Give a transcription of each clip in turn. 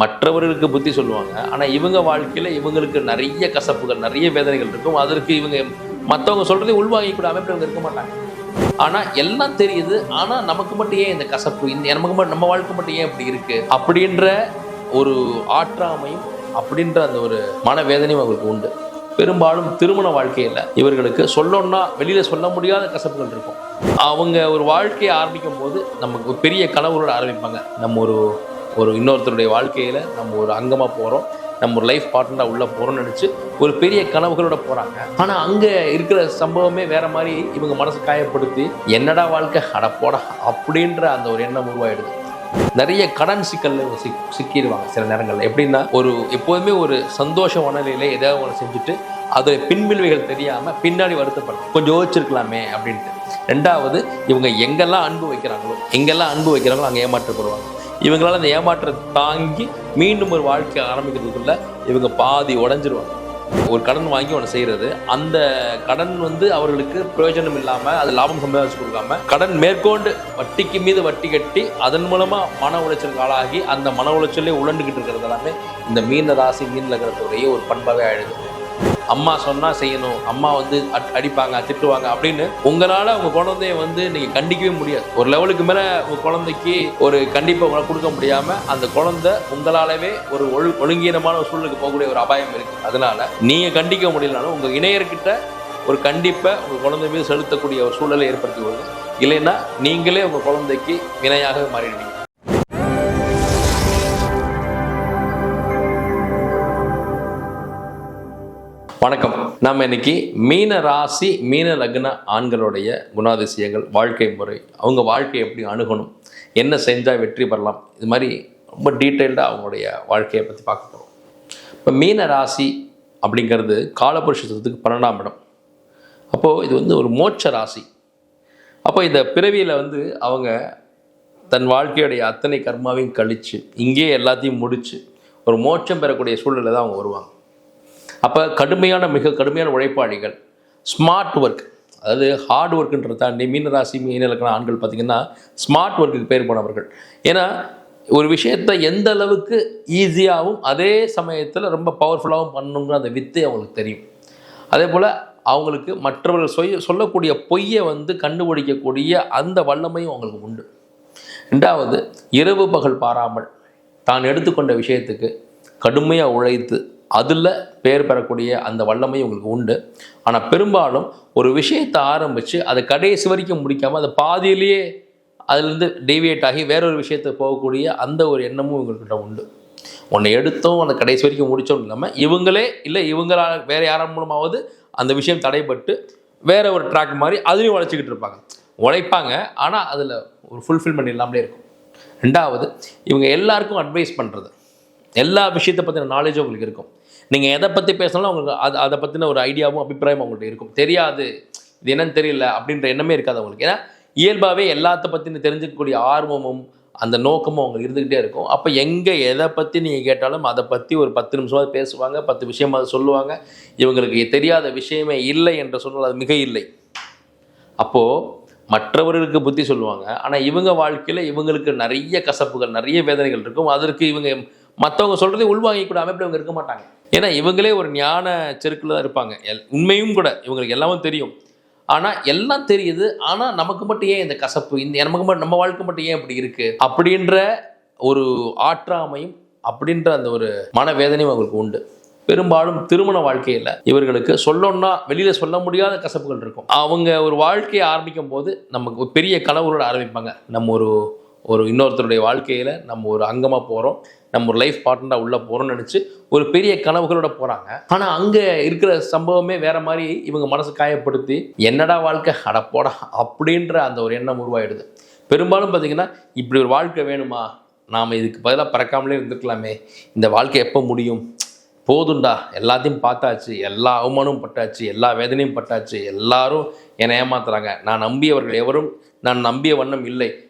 மற்றவர்களுக்கு புத்தி சொல்லுவாங்க. ஆனால் இவங்க வாழ்க்கையில் இவங்களுக்கு நிறைய கசப்புகள் நிறைய வேதனைகள் இருக்கும். அதற்கு இவங்க மற்றவங்க சொல்கிறதே உள்வாங்கிக்கூட அமைப்பில் இவங்க இருக்க மாட்டாங்க. ஆனால் எல்லாம் தெரியுது. ஆனால் நமக்கு மட்டும் ஏன் இந்த கசப்பு? இந்த நமக்கு மட்டும் நம்ம வாழ்க்கை மட்டும் ஏன் இப்படி இருக்குது அப்படின்ற ஒரு ஆற்றாமையும் அப்படின்ற அந்த ஒரு மனவேதனையும் அவங்களுக்கு உண்டு. பெரும்பாலும் திருமண வாழ்க்கையில் இவர்களுக்கு சொல்லணும்னா வெளியில் சொல்ல முடியாத கசப்புகள் இருக்கும். அவங்க ஒரு வாழ்க்கையை ஆரம்பிக்கும் போது நமக்கு பெரிய கனவுகளோடு ஆரம்பிப்பாங்க. நம்ம ஒரு ஒரு இன்னொருத்தருடைய வாழ்க்கையில் நம்ம ஒரு அங்கமாக போகிறோம் நம்ம ஒரு லைஃப் பார்ட்னராக உள்ளே போகிறோம்னு நினச்சி ஒரு பெரிய கனவுகளோட போகிறாங்க ஆனால் அங்கே இருக்கிற சம்பவமே வேறு மாதிரி இவங்க மனசு காயப்படுத்தி என்னடா வாழ்க்கை? அடப்போட அப்படின்ற அந்த ஒரு எண்ணம் உருவாயிடுது. நிறைய கடன் சிக்கல்ல சிக் சிக்கிடுவாங்க சில நேரங்களில். எப்படின்னா ஒரு எப்போதுமே ஒரு சந்தோஷ மனநிலையில ஏதாவது ஒன்று செஞ்சுட்டு அது பின்விளைவுகள் தெரியாமல் பின்னாடி வருத்தப்படும் கொஞ்சம் யோசிச்சிருக்கலாமே அப்படின்ட்டு. ரெண்டாவது இவங்க எங்கெல்லாம் அன்பு வைக்கிறாங்களோ எங்கெல்லாம் அன்பு வைக்கிறாங்களோ அங்கே ஏமாற்றப்படுவாங்க. இவங்களால் அந்த ஏமாற்றத்தை தாங்கி மீண்டும் ஒரு வாழ்க்கை ஆரம்பிக்கிறதுக்குள்ள இவங்க பாதி உடஞ்சிருவாங்க. ஒரு கடன் வாங்கி ஒன்று செய்கிறது அந்த கடன் வந்து அவர்களுக்கு பிரயோஜனம் இல்லாமல் அது லாபம் சம்பாதிச்சு கொடுக்காம கடன் மேற்கொண்டு வட்டிக்கு மீது வட்டி கட்டி அதன் மூலமாக மன உளைச்சலுக்கு ஆளாகி அந்த மன உளைச்சலே உழண்டுக்கிட்டு இருக்கிறது எல்லாமே இந்த மீன ராசி மீன் லக்னத்துடைய ஒரு பண்பாகவே ஆயிடுது. அம்மா சொன்னா செய்யணும். அம்மா வந்து அட்- அடிப்பாங்க திட்டுவாங்க அப்படின்னு உங்களால உங்க குழந்தைய வந்து நீங்க கண்டிக்கவே முடியாது. ஒரு லெவலுக்கு மேல உங்க குழந்தைக்கு ஒரு கண்டிப்பாக உங்களை கொடுக்க முடியாம அந்த குழந்தை உங்களாலவே ஒரு ஒழு ஒழுங்கீனமான ஒரு சூழலுக்கு போகக்கூடிய ஒரு அபாயம் இருக்கு. அதனால நீங்க கண்டிக்க முடியலனாலும் உங்க இணையர்கிட்ட ஒரு கண்டிப்பை உங்க குழந்தை மீது செலுத்தக்கூடிய ஒரு சூழலை ஏற்படுத்தி கொள்ளுங்க. இல்லைன்னா நீங்களே உங்க குழந்தைக்கு வினையாக மாறிடுவீங்க. வணக்கம். நம்ம இன்னைக்கு மீன ராசி மீன லக்ன ஆண்களுடைய குணாதிசயங்கள் வாழ்க்கை முறை அவங்க வாழ்க்கையை எப்படி அணுகணும் என்ன செஞ்சால் வெற்றி பெறலாம் இது மாதிரி ரொம்ப டீட்டெயில்டாக அவங்களுடைய வாழ்க்கையை பற்றி பார்க்க போகிறோம் இப்போ மீன ராசி அப்படிங்கிறது காலபுருஷத்துக்கு பன்னெண்டாம் இடம். அப்போது இது வந்து ஒரு மோட்ச ராசி. அப்போ இந்த பிறவியில் வந்து அவங்க தன் வாழ்க்கையுடைய அத்தனை கர்மாவையும் கழித்து இங்கேயே எல்லாத்தையும் முடித்து ஒரு மோட்சம் பெறக்கூடிய சூழ்நிலை தான் அவங்க வருவாங்க. அப்போ கடுமையான மிக கடுமையான உழைப்பாளிகள். ஸ்மார்ட் ஒர்க் அதாவது ஹார்ட் ஒர்க்குன்றத தாண்டி மீனராசி மீன இலக்கண ஆண்கள் பார்த்திங்கன்னா ஸ்மார்ட் ஒர்க்குக்கு பேர் போனவர்கள். ஏன்னா ஒரு விஷயத்தை எந்த அளவுக்கு ஈஸியாகவும் அதே சமயத்தில் ரொம்ப பவர்ஃபுல்லாகவும் பண்ணணுங்கிற அந்த வித்தை அவங்களுக்கு தெரியும். அதே போல் அவங்களுக்கு மற்றவர்கள் சொய் சொல்லக்கூடிய பொய்யை வந்து கண்டுபிடிக்கக்கூடிய அந்த வல்லமையும் அவங்களுக்கு உண்டு. ரெண்டாவது இரவு பகல் பாராமல் தான் எடுத்துக்கொண்ட விஷயத்துக்கு கடுமையாக உழைத்து அதில் பெயர் பெறக்கூடிய அந்த வல்லமை உங்களுக்கு உண்டு. ஆனால் பெரும்பாலும் ஒரு விஷயத்தை ஆரம்பித்து அதை கடைசி வரைக்கும் முடிக்காமல் அதை பாதியிலேயே அதுலேருந்து டேவியேட் ஆகி வேறொரு விஷயத்தை போகக்கூடிய அந்த ஒரு எண்ணமும் உங்கள்கிட்ட உண்டு. ஒன்று எடுத்தோம் அந்த கடைசி வரைக்கும் முடித்தோம் இல்லாமல் இவங்களே இல்லை இவங்களால் வேறு யாரும் மூலமாவது அந்த விஷயம் தடைப்பட்டு வேற ஒரு ட்ராக் மாதிரி அதுலேயும் உழைச்சிக்கிட்டு இருப்பாங்க. உழைப்பாங்க ஆனால் அதில் ஒரு ஃபுல்ஃபில்மெண்ட் இல்லாமலே இருக்கும். ரெண்டாவது இவங்க எல்லாருக்கும் அட்வைஸ் பண்ணுறது எல்லா விஷயத்தை பற்றின நாலேஜும் உங்களுக்கு இருக்கும். நீங்கள் எதை பற்றி பேசினாலும் அவங்களுக்கு அது அதை பற்றின ஒரு ஐடியாவும் அபிப்பிராயமும் அவங்கள்ட்ட இருக்கும். தெரியாது. இது என்னன்னு தெரியல அப்படின்ற எண்ணமே இருக்காது அவங்களுக்கு. ஏன்னா இயல்பாகவே எல்லாத்த பற்றின தெரிஞ்சுக்கக்கூடிய ஆர்வமும் அந்த நோக்கமும் அவங்க இருந்துக்கிட்டே இருக்கும். அப்போ எங்கே எதை பற்றி நீங்கள் கேட்டாலும் அதை பற்றி ஒரு பத்து நிமிஷமாவது பேசுவாங்க பத்து விஷயமாவது சொல்லுவாங்க. இவங்களுக்கு தெரியாத விஷயமே இல்லை என்று சொன்னால் அது மிக இல்லை. அப்போது மற்றவர்களுக்கு புத்தி சொல்லுவாங்க. ஆனால் இவங்க வாழ்க்கையில் இவங்களுக்கு நிறைய கசப்புகள் நிறைய வேதனைகள் இருக்கும். அதற்கு இவங்க மற்றவங்க சொல்கிறதை உள்வாங்கிக்கூட அமைப்பில் இவங்க இருக்க மாட்டாங்க. ஏன்னா இவங்களே ஒரு ஞான செருக்கில் தான் இருப்பாங்க. எல் உண்மையும் கூட இவங்களுக்கு எல்லாமே தெரியும். ஆனால் எல்லாம் தெரியுது. ஆனால் நமக்கு மட்டும் ஏன் இந்த கசப்பு? இந்த நமக்கு மட்டும் நம்ம வாழ்க்கை மட்டும் ஏன் இப்படி இருக்குது அப்படின்ற ஒரு ஆற்றாமையும் அப்படின்ற அந்த ஒரு மனவேதனையும் அவங்களுக்கு உண்டு. பெரும்பாலும் திருமண வாழ்க்கையில் இவர்களுக்கு சொல்லணும்னா வெளியில் சொல்ல முடியாத கசப்புகள் இருக்கும். அவங்க ஒரு வாழ்க்கையை ஆரம்பிக்கும் போது நமக்கு பெரிய கனவுகளோட ஆரம்பிப்பாங்க. நம்ம ஒரு ஒரு இன்னொருத்தருடைய வாழ்க்கையில் நம்ம ஒரு அங்கமாக போகிறோம் நம்ம ஒரு லைஃப் பார்ட்னராக உள்ளே போகிறோம்னு நினச்சி ஒரு பெரிய கனவுகளோட போகிறாங்க ஆனால் அங்கே இருக்கிற சம்பவமே வேறு மாதிரி இவங்க மனசை காயப்படுத்தி என்னடா வாழ்க்கை? அடப்போடா அப்படின்ற அந்த ஒரு எண்ணம் உருவாயிடுது. பெரும்பாலும் பார்த்தீங்கன்னா இப்படி ஒரு வாழ்க்கை வேணுமா? நாம் இதுக்கு பதிலாக பறக்காமலே இருந்துக்கலாமே. இந்த வாழ்க்கை எப்போ முடியும்? போதுண்டா எல்லாத்தையும் பார்த்தாச்சு. எல்லா அவமானமும் பட்டாச்சு. எல்லா வேதனையும் பட்டாச்சு. எல்லாரும் என்னை ஏமாத்துறாங்க. நான் நம்பியவர்கள் எவரும் நான் நம்பிய வண்ணம் இல்லை.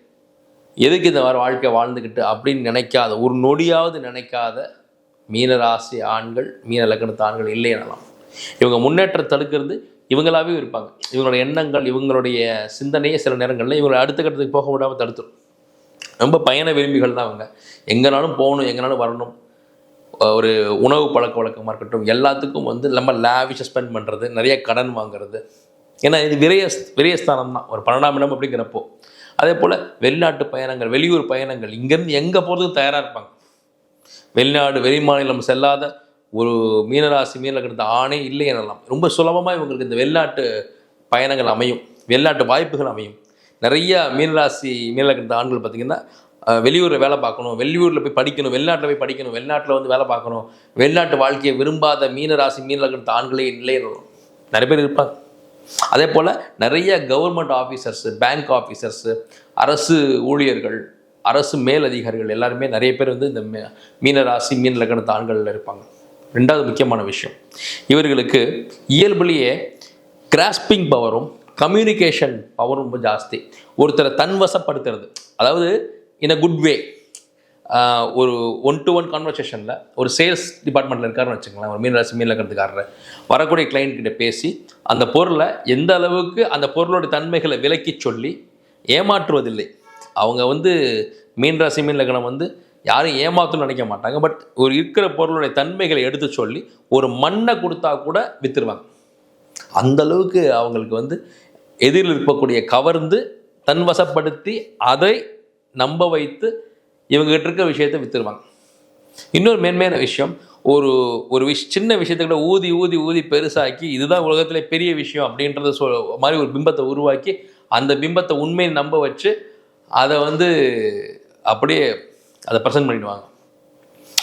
எதுக்கு இந்த மாதிரி வாழ்க்கை வாழ்ந்துக்கிட்டு அப்படின்னு நினைக்காத ஒரு நொடியாவது நினைக்காத மீனராசி ஆண்கள் மீன லக்னத்து ஆண்கள் இல்லை எனலாம். இவங்க முன்னேற்றம் தடுக்கிறது இவங்களாவே இருப்பாங்க. இவங்களோட எண்ணங்கள் இவங்களுடைய சிந்தனையே சில நேரங்களில் இவங்களை அடுத்த கட்டத்துக்கு போக விடாமல் தடுத்துடும் ரொம்ப பயண விரும்பிகள் தான் அவங்க. எங்கேனாலும் போகணும் எங்கேனாலும் வரணும். ஒரு உணவு பழக்க வழக்கமாக இருக்கட்டும் எல்லாத்துக்கும் வந்து நம்ம லேவிஷை ஸ்பெண்ட் பண்ணுறது நிறைய கடன் வாங்குறது. ஏன்னா இது விரய விரயஸ்தானம் தான். ஒரு பன்னெண்டாம் இடம் அப்படிங்கிறப்போ அதே போல் வெளிநாட்டு பயணங்கள் வெளியூர் பயணங்கள் இங்கேருந்து எங்கே போகிறதுக்கு தயாராக இருப்பாங்க. வெளிநாடு வெளி மாநிலம் செல்லாத ஒரு மீனராசி மீனில் கிடந்த ஆணே இல்லை எனலாம். ரொம்ப சுலபமாக இவங்களுக்கு இந்த வெளிநாட்டு பயணங்கள் அமையும். வெளிநாட்டு வாய்ப்புகள் அமையும். நிறைய மீனராசி மீனில் கிடந்த ஆண்கள் பார்த்திங்கன்னா வெளியூரில் வேலை பார்க்கணும் வெளியூரில் போய் படிக்கணும் வெளிநாட்டில் போய் படிக்கணும் வெளிநாட்டில் வந்து வேலை பார்க்கணும். வெளிநாட்டு வாழ்க்கையை விரும்பாத மீனராசி மீனில் கிடந்த ஆண்களே இல்லை நிறைய பேர் இருப்பாங்க. அதே போல் நிறைய கவர்மெண்ட் ஆஃபீஸர்ஸு பேங்க் ஆஃபீஸர்ஸு அரசு ஊழியர்கள் அரசு மேலதிகாரிகள் எல்லாருமே நிறைய பேர் வந்து இந்த மீ- மீனராசி மீன் லக்னத்து ஆண்களில் இருப்பாங்க. ரெண்டாவது முக்கியமான விஷயம் இவர்களுக்கு இயல்புலேயே கிராஸ்பிங் பவரும் கம்யூனிகேஷன் பவரும் ரொம்ப ஜாஸ்தி. ஒருத்தரை தன்வசப்படுத்துறது. அதாவது இன் அ குட் வே ஒரு ஒன் டு ஒன் கான்வர்சேஷனில் ஒரு சேல்ஸ் டிபார்ட்மெண்ட்டில் இருக்காருன்னு வச்சுக்கலாம் ஒரு மீனராசி மீன் லக்கணத்துக்காரர். வரக்கூடிய கிளைண்ட் கிட்ட பேசி அந்த பொருளை எந்த அளவுக்கு அந்த பொருளோட தன்மைகளை விலக்கி சொல்லி ஏமாற்றுவதில்லை. அவங்க வந்து மீன் ராசி மீன் லக்னம் வந்து யாரும் ஏமாத்தணும்னு நினைக்க மாட்டாங்க. பட் ஒரு இருக்கிற பொருளுடைய தன்மைகளை எடுத்து சொல்லி ஒரு மண்ணை கொடுத்தா கூட வித்துருவாங்க. அந்த அளவுக்கு அவங்களுக்கு வந்து எதிரில் இருக்கக்கூடிய கவர்ந்து தன்வசப்படுத்தி அதை நம்ப வைத்து இவங்ககிட்ட இருக்க விஷயத்தை விற்றுருவாங்க இன்னொரு மேன்மையான விஷயம் ஒரு ஒரு விஷ் சின்ன விஷயத்துக்கிட்ட ஊதி ஊதி ஊதி பெருசாக்கி இதுதான் உலகத்திலே பெரிய விஷயம் அப்படின்றத சொல் மாதிரி ஒரு பிம்பத்தை உருவாக்கி அந்த பிம்பத்தை உண்மையை நம்ப வச்சு அதை வந்து அப்படியே அதை ப்ரெசென்ட் பண்ணிடுவாங்க.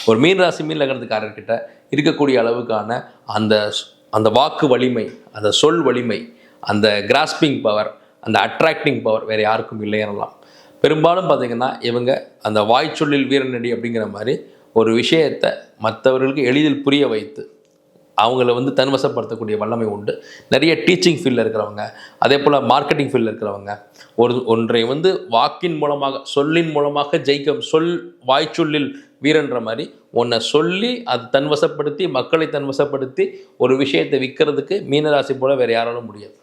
ஒரு மீன் ராசி மீன் லக்னத்துக்காரர்கிட்ட இருக்கக்கூடிய அளவுக்கான அந்த அந்த வாக்கு வலிமை அந்த சொல் வலிமை அந்த கிராஸ்பிங் பவர் அந்த அட்ராக்டிங் பவர் வேறு யாருக்கும் இல்லை எனலாம். பெரும்பாலும் பார்த்தீங்கன்னா இவங்க அந்த வாய்ச்சொல்லில் வீரநடி அப்படிங்கிற மாதிரி ஒரு விஷயத்தை மற்றவர்களுக்கு எளிதில் புரிய வைத்து அவங்கள வந்து தன்வசப்படுத்தக்கூடிய வல்லமை உண்டு. நிறைய டீச்சிங் ஃபீல்டில் இருக்கிறவங்க அதே போல் மார்க்கெட்டிங் ஃபீல்டில் இருக்கிறவங்க ஒரு ஒன்றை வந்து வாக்கின் மூலமாக சொல்லின் மூலமாக ஜெயிக்க சொல் வாய்ச்சொல்லில் வீரன்ற மாதிரி ஒன்றை சொல்லி அது தன்வசப்படுத்தி மக்களை தன்வசப்படுத்தி ஒரு விஷயத்தை விற்கிறதுக்கு மீனராசி போல் வேறு யாராலும் முடியாது.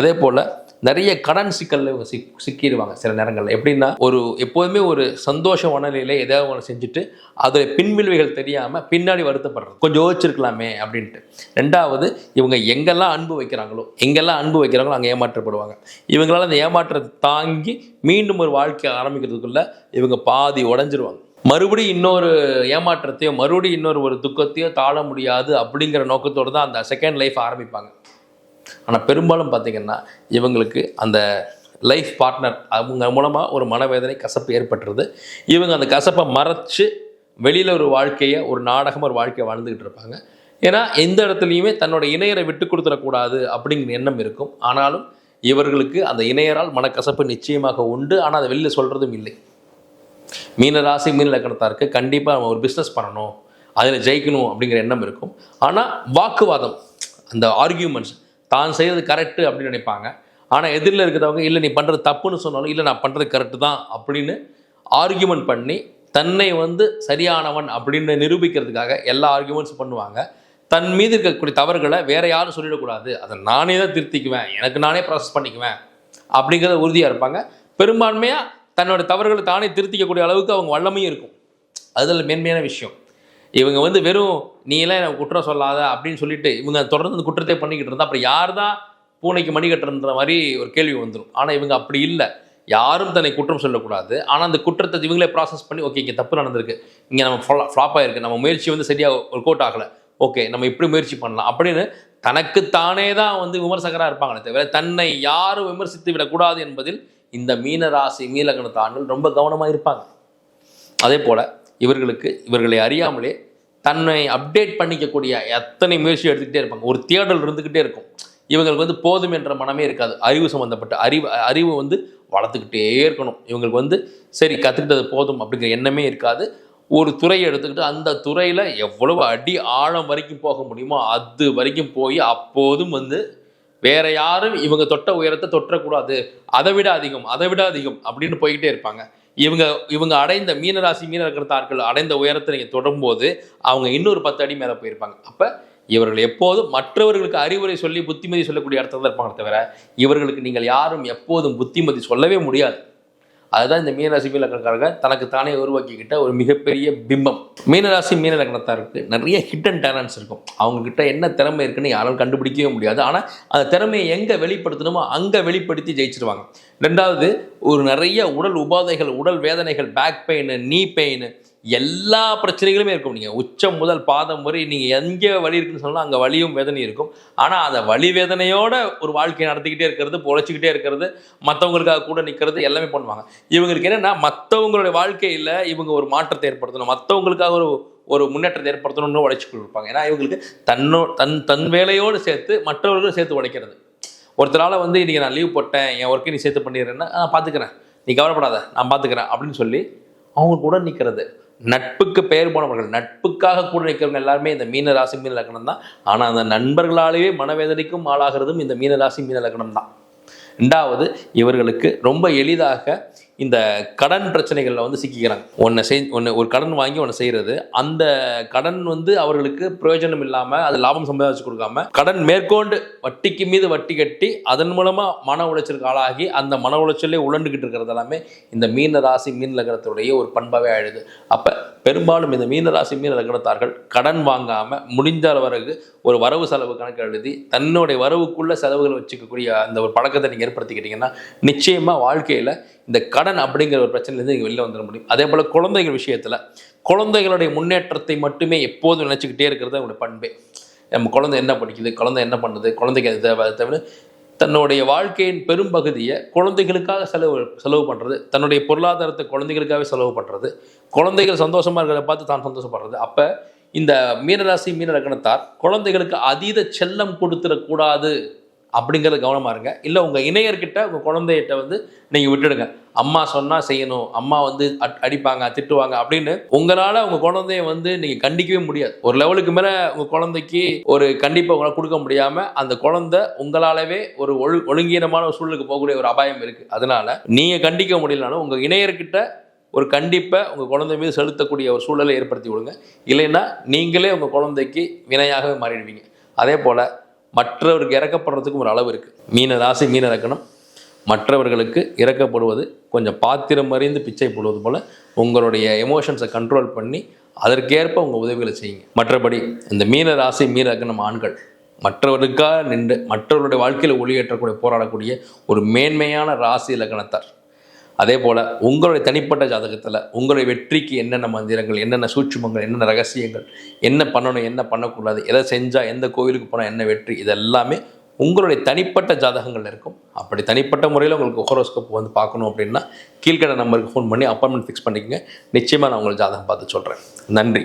அதே போல் நிறைய கடன் சிக்கல்ல சிக் சிக்கிடுவாங்க சில நேரங்களில். எப்படின்னா ஒரு எப்போதுமே ஒரு சந்தோஷ மனநிலையில் ஏதாவது ஒன்று செஞ்சுட்டு அதில் பின்விளைவுகள் தெரியாமல் பின்னாடி வருத்தப்படுறது. கொஞ்சம் யோசிச்சிருக்கலாமே அப்படின்ட்டு. ரெண்டாவது இவங்க எங்கெல்லாம் அன்பு வைக்கிறாங்களோ எங்கெல்லாம் அன்பு வைக்கிறாங்களோ அங்கே ஏமாற்றப்படுவாங்க. இவங்களால அந்த ஏமாற்றத்தை தாங்கி மீண்டும் ஒரு வாழ்க்கையை ஆரம்பிக்கிறதுக்குள்ள இவங்க பாதி உடஞ்சிருவாங்க. மறுபடியும் இன்னொரு ஏமாற்றத்தையோ மறுபடியும் இன்னொரு ஒரு துக்கத்தையோ தாழ முடியாது அப்படிங்கிற நோக்கத்தோடு தான் அந்த செகண்ட் லைஃப் ஆரம்பிப்பாங்க. ஆனால் பெரும்பாலும் பார்த்தீங்கன்னா இவங்களுக்கு அந்த லைஃப் பார்ட்னர் அவங்க மூலமாக ஒரு மனவேதனை கசப்பு ஏற்பட்டுருது. இவங்க அந்த கசப்பை மறைச்சு வெளியில் ஒரு வாழ்க்கையை ஒரு நாடகம் ஒரு வாழ்க்கையை வாழ்ந்துக்கிட்டு இருப்பாங்க. ஏன்னா எந்த இடத்துலையுமே தன்னோட இணையரை விட்டு கொடுத்துடக்கூடாது அப்படிங்கிற எண்ணம் இருக்கும். ஆனாலும் இவர்களுக்கு அந்த இணையரால் மனக்கசப்பு நிச்சயமாக உண்டு. ஆனால் அதை வெளியில் சொல்கிறதும் இல்லை. மீன ராசி மீன லக்கணத்தாருக்கு கண்டிப்பாக நம்ம ஒரு பிஸ்னஸ் பண்ணணும். அதில் ஜெயிக்கணும் அப்படிங்கிற எண்ணம் இருக்கும். ஆனால் வாக்குவாதம் அந்த ஆர்கியூமெண்ட்ஸ் தான் செய்கிறது கரெக்டு அப்படின்னு நினைப்பாங்க. ஆனால் எதிரில் இருக்கிறவங்க இல்லை நீ பண்ணுறது தப்புன்னு சொன்னாலும் இல்லை நான் பண்ணுறது கரெக்டு தான் அப்படின்னு ஆர்கியூமெண்ட் பண்ணி தன்னை வந்து சரியானவன் அப்படின்னு நிரூபிக்கிறதுக்காக எல்லா ஆர்கியூமெண்ட்ஸும் பண்ணுவாங்க. தன் மீது இருக்கக்கூடிய தவறுகளை வேற யாரும் சொல்லிடக்கூடாது. அதை நானே தான் திருத்திக்குவேன். எனக்கு நானே ப்ராசஸ் பண்ணிக்குவேன். அப்படிங்கிறத உறுதியாக இருப்பாங்க. பெரும்பான்மையாக தன்னோட தவறுகளை தானே திருத்திக்கக்கூடிய அளவுக்கு அவங்க வல்லமையும் இருக்கும். அதில் மேன்மையான விஷயம். இவங்க வந்து வெறும் நீ எல்லாம் எனக்கு குற்றம் சொல்லாத அப்படின்னு சொல்லிட்டு இவங்க தொடர்ந்து அந்த குற்றத்தை பண்ணிக்கிட்டு இருந்தால் அப்புறம் யார் தான் பூனைக்கு மணி கட்டுறன்ற மாதிரி ஒரு கேள்வி வந்துடும் ஆனால் இவங்க அப்படி இல்லை. யாரும் தன்னை குற்றம் சொல்லக்கூடாது. ஆனால் அந்த குற்றத்தை இவங்களே ப்ராசஸ் பண்ணி ஓகே இங்கே தப்பு நடந்திருக்கு. இங்கே நம்ம ஃப்ளாப் ஆயிருக்கு. நம்ம முயற்சி வந்து சரியாக ஒரு கோட் ஆகலை. ஓகே நம்ம இப்படி முயற்சி பண்ணலாம். அப்படின்னு தனக்கு தானே தான் வந்து விமர்சகராக இருப்பாங்களே தவிர தன்னை யாரும் விமர்சித்து விடக்கூடாது என்பதில் இந்த மீனராசி ராசி ஆண்கள் ரொம்ப கவனமாக இருப்பாங்க. அதே போல் இவர்களுக்கு இவர்களை அறியாமலே தன்னை அப்டேட் பண்ணிக்கக்கூடிய எத்தனை முயற்சி எடுத்துக்கிட்டே இருப்பாங்க. ஒரு தேடல் இருந்துக்கிட்டே இருக்கும். இவங்களுக்கு வந்து போதும் என்ற மனமே இருக்காது. அறிவு சம்மந்தப்பட்ட அறிவு அறிவு வந்து வளர்த்துக்கிட்டே இருக்கணும். இவங்களுக்கு வந்து சரி கற்றுக்கிட்டது போதும் அப்படிங்கிற எண்ணமே இருக்காது. ஒரு துறையை எடுத்துக்கிட்டு அந்த துறையில் எவ்வளவு அடி ஆழம் வரைக்கும் போக முடியுமோ அது வரைக்கும் போய் அப்போதும் வந்து வேற யாரும் இவங்க தொட்ட உயரத்தை தொட்டக்கூடாது அதை விட அதிகம் அதை விட அதிகம் அப்படின்னு போய்கிட்டே இருப்பாங்க. இவங்க இவங்க அடைந்த மீனராசி மீனர்களார்கள் அடைந்த உயரத்தை நீங்கள் தொடரும்போது அவங்க இன்னொரு பத்து அடி மேலே போயிருப்பாங்க. அப்போ இவர்கள் எப்போதும் மற்றவர்களுக்கு அறிவுரை சொல்லி புத்திமதி சொல்லக்கூடிய இடத்துல தான் இருப்பாங்க தவிர இவர்களுக்கு நீங்கள் யாரும் எப்போதும் புத்திமதி சொல்லவே முடியாது. அதுதான் இந்த மீனராசி மீனலக்கணக்காரங்க தனக்கு தானே உருவாக்கிக்கிட்ட ஒரு மிகப்பெரிய பிம்பம். மீனராசி மீனலக்கணத்தாருக்கு நிறைய ஹிடன் டேலண்ட்ஸ் இருக்கும். அவங்கக்கிட்ட என்ன திறமை இருக்குன்னு யாரும் கண்டுபிடிக்கவே முடியாது. ஆனால் அந்த திறமையை எங்கே வெளிப்படுத்தணுமோ அங்கே வெளிப்படுத்தி ஜெயிச்சிருவாங்க. ரெண்டாவது ஒரு நிறைய உடல் உபாதைகள் உடல் வேதனைகள் பேக் பெயின் நீ பெயின் எல்லா பிரச்சனைகளுமே இருக்கும். நீங்கள் உச்சம் முதல் பாதம் வரை நீங்கள் எங்கே வழி இருக்குன்னு சொன்னால் அங்கே வலியும் வேதனையும் இருக்கும். ஆனால் அந்த வலி வேதனையோட ஒரு வாழ்க்கையை நடத்திக்கிட்டே இருக்கிறது பொழைச்சிக்கிட்டே இருக்கிறது மற்றவங்களுக்காக கூட நிற்கிறது எல்லாமே பண்ணுவாங்க. இவங்களுக்கு என்னென்னா மற்றவங்களுடைய வாழ்க்கையில் இவங்க ஒரு மாற்றத்தை ஏற்படுத்தணும். மற்றவங்களுக்காக ஒரு ஒரு முன்னேற்றத்தை ஏற்படுத்தணும்னு உழைச்சி கொடுப்பாங்க ஏன்னா இவங்களுக்கு தன்னோ தன் தன் வேலையோடு சேர்த்து மற்றவர்களும் சேர்த்து உழைக்கிறது. ஒருத்தரால் வந்து இன்றைக்கி நான் லீவ் போட்டேன் என் ஒர்க்கை நீ சேர்த்து பண்ணிடுறேன்னா நான் பார்த்துக்கிறேன். நீ கவலைப்படாத நான் பார்த்துக்கிறேன். அப்படின்னு சொல்லி அவங்க கூட நிற்கிறது. நட்புக்கு பெயர் போனவர்கள் நட்புக்காக கூட நிற்கிறவங்க எல்லாருமே இந்த மீன ராசி மீன லக்னம் தான். ஆனால் அந்த நண்பர்களாலேயே மனவேதனைக்கும் ஆளாகிறதும் இந்த மீன ராசி மீன லக்னம் தான். ரெண்டாவது இவர்களுக்கு ரொம்ப எளிதாக இந்த கடன் பிரச்சனைகளில் வந்து சிக்கிக்கிறாங்க. ஒன்றை செய் ஒன்று ஒரு கடன் வாங்கி ஒன்று செய்கிறது அந்த கடன் வந்து அவர்களுக்கு பிரயோஜனம் இல்லாமல் அது லாபம் சம்பாதிச்சு கொடுக்காம கடன் மேற்கொண்டு வட்டிக்கு மீது வட்டி கட்டி அதன் மூலமாக மன உளைச்சலுக்கு ஆளாகி அந்த மன உளைச்சலே உழண்டுக்கிட்டு இருக்கிறது எல்லாமே இந்த மீன ராசி மீன் லக்னத்துடைய ஒரு பண்பாகவே ஆயிடுது. அப்போ பெரும்பாலும் இந்த மீன ராசி மீன லக்னத்தார்கள் கடன் வாங்காமல் முடிந்த வரைக்கு ஒரு வரவு செலவு கணக்கு எழுதி தன்னுடைய வரவுக்குள்ள செலவுகள் வச்சுக்கக்கூடிய அந்த ஒரு பழக்கத்தை நீங்கள் ஏற்படுத்திக்கிட்டீங்கன்னா நிச்சயமாக வாழ்க்கையில் இந்த கடன் அப்படிங்கிற ஒரு பிரச்சனையிலேருந்து இங்கே வெளில வந்துட முடியும். அதே போல் குழந்தைகள் விஷயத்தில் குழந்தைகளுடைய முன்னேற்றத்தை மட்டுமே எப்போதும் நினச்சிக்கிட்டே இருக்கிறது அவங்களுடைய பண்பே. நம்ம குழந்தை என்ன படிக்குது குழந்தை என்ன பண்ணுது குழந்தைக்கு அது தேவை தேவை தன்னுடைய வாழ்க்கையின் பெரும்பகுதியை குழந்தைகளுக்காக செலவு செலவு பண்ணுறது தன்னுடைய பொருளாதாரத்தை குழந்தைகளுக்காகவே செலவு பண்ணுறது குழந்தைகள் சந்தோஷமாக இருக்கிறத பார்த்து தான் சந்தோஷப்படுறது. அப்போ இந்த மீனராசி மீனரக்கணத்தார் குழந்தைகளுக்கு அதீத செல்லம் கொடுத்துடக்கூடாது. அப்படிங்கிறது கவனமாக இருங்க. இல்லை உங்கள் இணையர்கிட்ட உங்கள் குழந்தைகிட்ட வந்து நீங்கள் விட்டுடுங்க. அம்மா சொன்னால் செய்யணும். அம்மா வந்து அட் அடிப்பாங்க திட்டுவாங்க அப்படின்னு உங்களால் உங்கள் குழந்தைய வந்து நீங்கள் கண்டிக்கவே முடியாது. ஒரு லெவலுக்கு மேலே உங்கள் குழந்தைக்கு ஒரு கண்டிப்பாக உங்களால் கொடுக்க முடியாமல் அந்த குழந்தை உங்களாலவே ஒரு ஒழு ஒழுங்கீனமான ஒரு சூழலுக்கு போகக்கூடிய ஒரு அபாயம் இருக்குது அதனால் நீங்கள் கண்டிக்க முடியலனாலும் உங்கள் இணையர்கிட்ட ஒரு கண்டிப்பாக உங்கள் குழந்தை மீது செலுத்தக்கூடிய ஒரு சூழலை ஏற்படுத்தி விடுங்க. இல்லைன்னா நீங்களே உங்கள் குழந்தைக்கு வினையாகவே மாறிடுவீங்க. அதே போல் மற்றவருக்கு இறக்கப்படுறதுக்கும் ஒரு அளவு இருக்குது மீன ராசி மீன இறக்கணும் மற்றவர்களுக்கு இறக்கப்படுவது கொஞ்சம் பாத்திரம் அறிந்து பிச்சை போடுவது போல் உங்களுடைய எமோஷன்ஸை கண்ட்ரோல் பண்ணி அதற்கேற்ப உங்கள் உதவிகளை செய்யுங்க. மற்றபடி இந்த மீன ராசி மீன இறக்கணும் ஆண்கள் மற்றவர்களுக்காக நின்று மற்றவருடைய வாழ்க்கையில் ஒளியேற்றக்கூடிய போராடக்கூடிய ஒரு மேன்மையான ராசி இலக்கணத்தார் அதே போல் உங்களுடைய தனிப்பட்ட ஜாதகத்தில் உங்களுடைய வெற்றிக்கு என்னென்ன மந்திரங்கள் என்னென்ன சூட்சுமங்கள் என்னென்ன ரகசியங்கள் என்ன பண்ணணும் என்ன பண்ணக்கூடாது எதை செஞ்சால் எந்த கோவிலுக்கு போனால் என்ன வெற்றி இதெல்லாமே உங்களுடைய தனிப்பட்ட ஜாதகங்கள் இருக்கும். அப்படி தனிப்பட்ட முறையில் உங்களுக்கு ஹோரோஸ்கோப் வந்து பார்க்கணும் அப்படின்னா கீழ்கட நம்பருக்கு ஃபோன் பண்ணி அப்பாயின்மெண்ட் ஃபிக்ஸ் பண்ணிக்கங்க. நிச்சயமாக நான் உங்களுக்கு ஜாதகம் பார்த்து சொல்கிறேன் நன்றி.